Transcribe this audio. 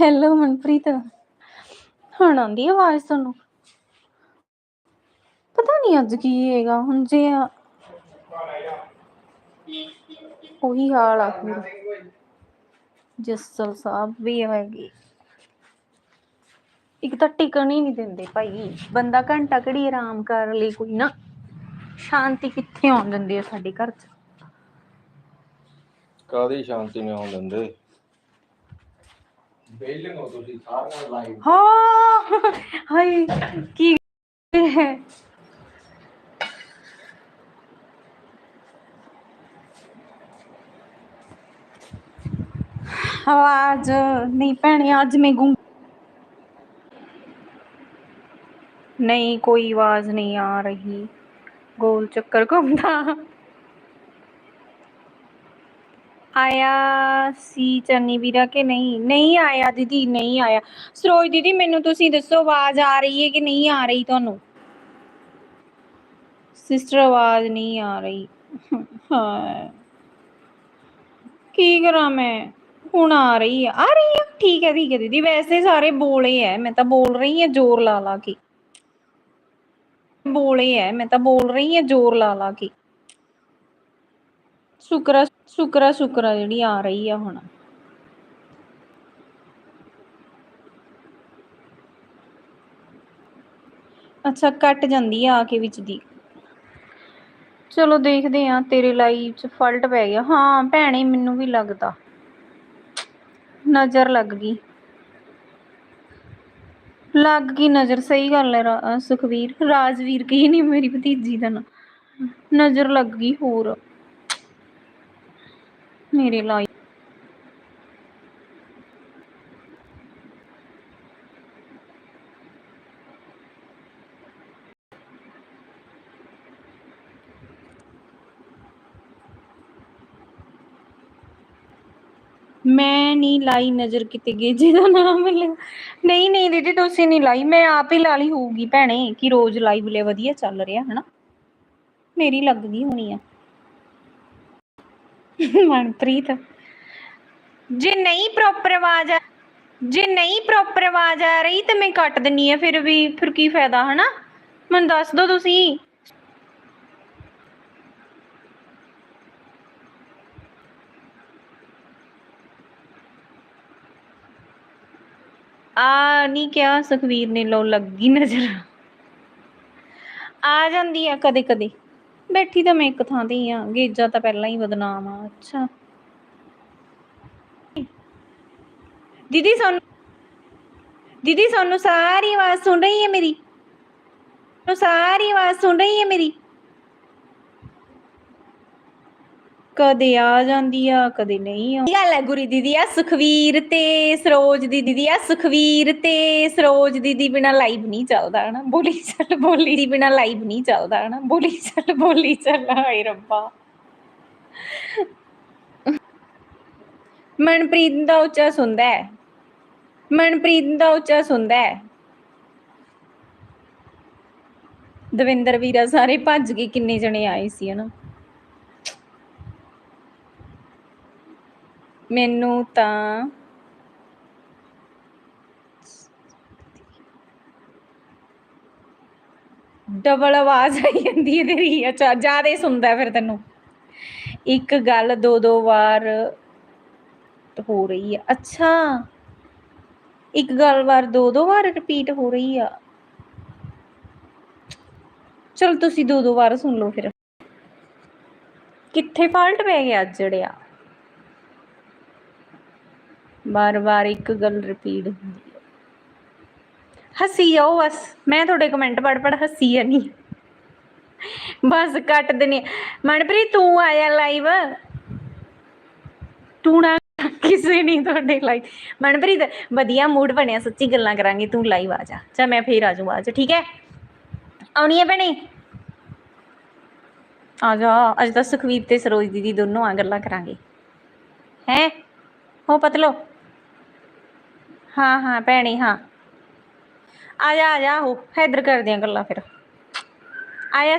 Hello Manpreet ਹੁਣ ਆਉਂਦੀ ਆ ਆਵਾਜ਼ ਤੁਹਾਨੂੰ? ਪਤਾ ਨਹੀਂ ਅੱਜ ਕੀ ਹੈਗਾ। ਹੁਣ ਜੇ ਆ- ਉਹੀ ਹਾਲ ਆ ਫਿਰ। ਜੱਸਲ ਸਾਹਿਬ ਵੀ ਹੈਗੀ। ਇੱਕ ਤਾਂ ਟਿਕਣ ਹੀ ਨਹੀਂ ਦਿੰਦੇ ਭਾਈ। ਬੰਦਾ ਘੰਟਾ ਘੜੀ ਆਰਾਮ ਕਰ ਲਈ ਕੋਈ ਨਾ। ਸ਼ਾਂਤੀ ਕਿੱਥੇ ਆਉਣ ਦਿੰਦੀ ਆ ਸਾਡੇ ਘਰ 'ਚ? ਕਾਦੀ ਸ਼ਾਂਤੀ ਨਹੀਂ ਆਉਣ ਦਿੰਦੇ? ਬੇਲਿੰਗ ਹੋ ਤੁਸੀਂ ਸਾਰਿਆਂ ਲਾਈਵ। ਹਾਂ। ਹਾਏ, ਕੀ ਹੈ? ਆਵਾਜ਼ ਨਹੀਂ ਭੈਣੇ, ਅੱਜ ਮੈਂ ਗੂੰ ਨਹੀਂ, ਕੋਈ ਆਵਾਜ਼ ਨਹੀਂ ਆ ਰਹੀ। ਗੋਲ ਚੱਕਰ ਘੁੰਮਦਾ। ਆਇਆ ਸੀ ਚੰਨੀ ਵੀਰਾ ਕਿ ਨਹੀਂ? ਨਹੀਂ ਆਇਆ ਦੀਦੀ, ਨਹੀਂ ਆਇਆ। ਸਰੋਜ ਦੀਦੀ, ਮੈਨੂੰ ਤੁਸੀਂ ਦੱਸੋ, ਆਵਾਜ਼ ਆ ਰਹੀ ਹੈ ਕਿ ਨਹੀਂ ਆ ਰਹੀ ਤੁਹਾਨੂੰ? ਸਿਸਟਰ ਆਵਾਜ਼ ਨਹੀਂ ਆ ਰਹੀ। ਹਾਂ ਕੀ ਕਰਾਂ ਮੈਂ? ਹੁਣ ਆ ਰਹੀ ਆ। ਆ ਰਹੀ ਆ। ਠੀਕ ਹੈ ਠੀਕ ਹੈ ਦੀਦੀ। ਵੈਸੇ ਸਾਰੇ ਬੋਲੇ ਐ। ਮੈਂ ਤਾਂ ਬੋਲ ਰਹੀ ਹਾਂ, ਜ਼ੋਰ ਲਾ ਲਾ ਕੇ। ਬੋਲੇ ਐ। ਮੈਂ ਤਾਂ ਬੋਲ ਰਹੀ ਹਾਂ, ਜ਼ੋਰ ਲਾ ਲਾ ਕੇ। ਸ਼ੁਕਰਾ ਸ਼ੁਕਰਾ ਸ਼ੁਕਰਾ ਜਿਹੜੀ ਆ ਰਹੀ ਆ ਹੁਣ। ਅੱਛਾ, ਕੱਟ ਜਾਂਦੀ ਆ ਆ ਕੇ ਵਿੱਚ ਦੀ। ਚਲੋ ਦੇਖਦੇ ਆ, ਤੇਰੇ ਲਾਈਵ ਚ ਫਾਲਟ ਪੈ ਗਿਆ। ਹਾਂ, ਭੈਣੇ, ਮੈਨੂੰ ਵੀ ਲੱਗਦਾ। ਨਜ਼ਰ ਲੱਗ ਗਈ। ਲੱਗ ਗਈ ਨਜ਼ਰ, ਸਹੀ ਗੱਲ ਹੈ ਸੁਖਵੀਰ। ਰਾਜਵੀਰ ਕੀ ਨਹੀਂ ਮੇਰੀ ਭਤੀਜੀ ਦਾ ਨਾਂ। ਨਜ਼ਰ ਲੱਗ ਗਈ ਹੋਰ। ਮੇਰੇ ਲਾਈ। ਮੈਂ ਨਹੀਂ ਲਾਈ ਨਜ਼ਰ ਕਿਤੇ ਗੇਜੇ ਦਾ ਨਾਮ ਲੈ ਨਹੀਂ ਨਹੀਂ ਦੀਦੀ, ਤੁਸੀਂ ਨਹੀਂ ਲਾਈ। ਮੈਂ ਆਪ ਹੀ ਲਾ ਲਈ ਹੋਊਗੀ ਭੈਣੇ, ਕਿ ਰੋਜ਼ ਲਾਈਵ ਲੈ ਵਧੀਆ ਚੱਲ ਰਿਹਾ, ਹਨਾ? ਮੇਰੀ ਲੱਗ ਗਈ ਹੋਣੀ ਆ। ਮਨਪ੍ਰੀਤ। ਜੇ ਨਹੀਂ ਪ੍ਰੋਪਰ ਆਵਾਜ਼ ਆ, ਜੇ ਨਹੀਂ ਪ੍ਰੋਪਰ ਆਵਾਜ਼ ਆ ਰਹੀ ਤਾਂ ਮੈਂ ਕੱਟ ਦਿੰਨੀ ਆ, ਫਿਰ ਵੀ, ਫਿਰ ਕੀ ਫਾਇਦਾ, ਹਨਾ? ਮੈਨੂੰ ਦੱਸ ਦਿਓ ਤੁਸੀਂ। ਆ ਨਹੀਂ ਕਿਹਾ, ਸੁਖਵੀਰ ਨੇ ਲੋ ਲੱਗੀ ਨਜ਼ਰ। ਆ ਜਾਂਦੀ ਆ ਕਦੇ ਕਦੇ ਬੈਠੀ ਤਾਂ ਮੈਂ ਇੱਕ ਥਾਂ ਤੇ ਹੀ ਆ, ਗੇਜਾ ਤਾਂ ਪਹਿਲਾਂ ਹੀ ਬਦਨਾਮ ਆ, ਅੱਛਾ। ਦੀਦੀ, ਸਾਨੂੰ ਦੀਦੀ, ਸਾਨੂੰ ਸਾਰੀ ਆਵਾਜ਼ ਸੁਣ ਰਹੀ ਹੈ ਮੇਰੀ। ਤੁਹਾਨੂੰ ਸਾਰੀ ਆਵਾਜ਼ ਸੁਣ ਰਹੀ ਹੈ ਮੇਰੀ। ਕਦੇ ਆ ਜਾਂਦੀ ਆ, ਕਦੇ ਨਹੀਂ ਆ। ਗੱਲ ਹੈ ਗੁਰੀ ਦੀਦੀ? ਆ ਸੁਖਵੀਰ ਤੇ ਸਰੋਜ ਦੀ ਦੀਦੀ ਆ ਸੁਖਵੀਰ ਤੇ ਸਰੋਜ ਦੀਦੀ ਬਿਨਾ ਲਾਈਵ ਨਹੀਂ ਚੱਲਦਾ, ਹਨਾ? ਬੋਲੀ ਚੱਲ, ਬੋਲੀ ਦੀ ਬਿਨਾ ਲਾਈਵ ਨਹੀਂ ਚੱਲਦਾ, ਹਨਾ? ਬੋਲੀ ਚੱਲ ਬੋਲੀ ਚੱਲ, ਹਾਏ ਰੱਬਾ। ਮਨਪ੍ਰੀਤ ਦਾ ਉੱਚਾ ਸੁਣਦਾ ਹੈ। ਮਨਪ੍ਰੀਤ ਦਾ ਉੱਚਾ ਸੁਣਦਾ ਹੈ। ਦਵਿੰਦਰ ਵੀਰਾ ਸਾਰੇ ਭੱਜ ਗਏ ਕਿੰਨੇ ਜਣੇ ਆਏ ਸੀ, ਹਨਾ? ਮੈਨੂੰ ਤਾਂ ਡਬਲ ਆਵਾਜ਼ ਆਈ ਜਾਂਦੀ ਹੈ ਤੇਰੀ। ਅੱਛਾ, ਜ਼ਿਆਦਾ ਸੁਣਦਾ ਫਿਰ ਤੈਨੂੰ। ਇੱਕ ਗੱਲ ਦੋ ਦੋ ਵਾਰ ਹੋ ਰਹੀ ਹੈ ਅੱਛਾ, ਇੱਕ ਗੱਲ ਵਾਰ ਦੋ ਦੋ ਵਾਰ ਰਿਪੀਟ ਹੋ ਰਹੀ ਆ। ਚਲ ਤੁਸੀਂ ਦੋ ਦੋ ਵਾਰ ਸੁਣ ਲਓ ਫਿਰ। ਕਿੱਥੇ ਫਾਲਟ ਪੈ ਗਿਆ ਅੱਜ ਜੜਿਆ? ਬਾਰ-ਬਾਰ ਇੱਕ ਗੱਲ ਰਿਪੀਟ ਹੁੰਦੀ ਹੈ। ਹੱਸੀ ਜਾਓ ਬਸ, ਮੈਂ ਤੁਹਾਡੇ ਕਮੈਂਟ ਪੜ ਪੜ ਹੱਸੀ ਜਾਨੀ ਬਸ ਕੱਟ ਦੇਣੀ ਮਨਪ੍ਰੀਤ, ਤੂੰ ਆਇਆ ਲਾਈਵ ਤੂੰ ਨਾ ਕਿਸੇ ਨਹੀਂ ਤੁਹਾਡੇ ਲਾਈਵ ਮਨਪ੍ਰੀਤ, ਵਧੀਆ ਮੂਡ ਬਣਿਆ, ਸੱਚੀ ਗੱਲਾਂ ਕਰਾਂਗੇ, ਤੂੰ ਲਾਈਵ ਆ ਜਾ। ਚਾ ਮੈਂ ਫੇਰ ਆ ਜਾਊਂ ਆ ਜਾ ਠੀਕ ਹੈ? ਆਉਣੀ ਹੈ ਭੈਣੇ? ਆ ਜਾ, ਅੱਜ ਤਾਂ ਸੁਖਵੀਰ ਤੇ ਸਰੋਜ ਦੀਦੀ ਦੋਨੋਂ ਆ ਗੱਲਾਂ ਕਰਾਂਗੇ। ਹੈ? ਹੋ ਪਤਲੋ? ਹਾਂ ਹਾਂ, ਭੈਣੀ, ਹਾਂ। ਆ ਜਾ ਆ ਜਾ ਹੋ ਹੈਦਰ ਕਰਦੇ ਆਂ ਗੱਲਾਂ ਫਿਰ। ਆਇਆ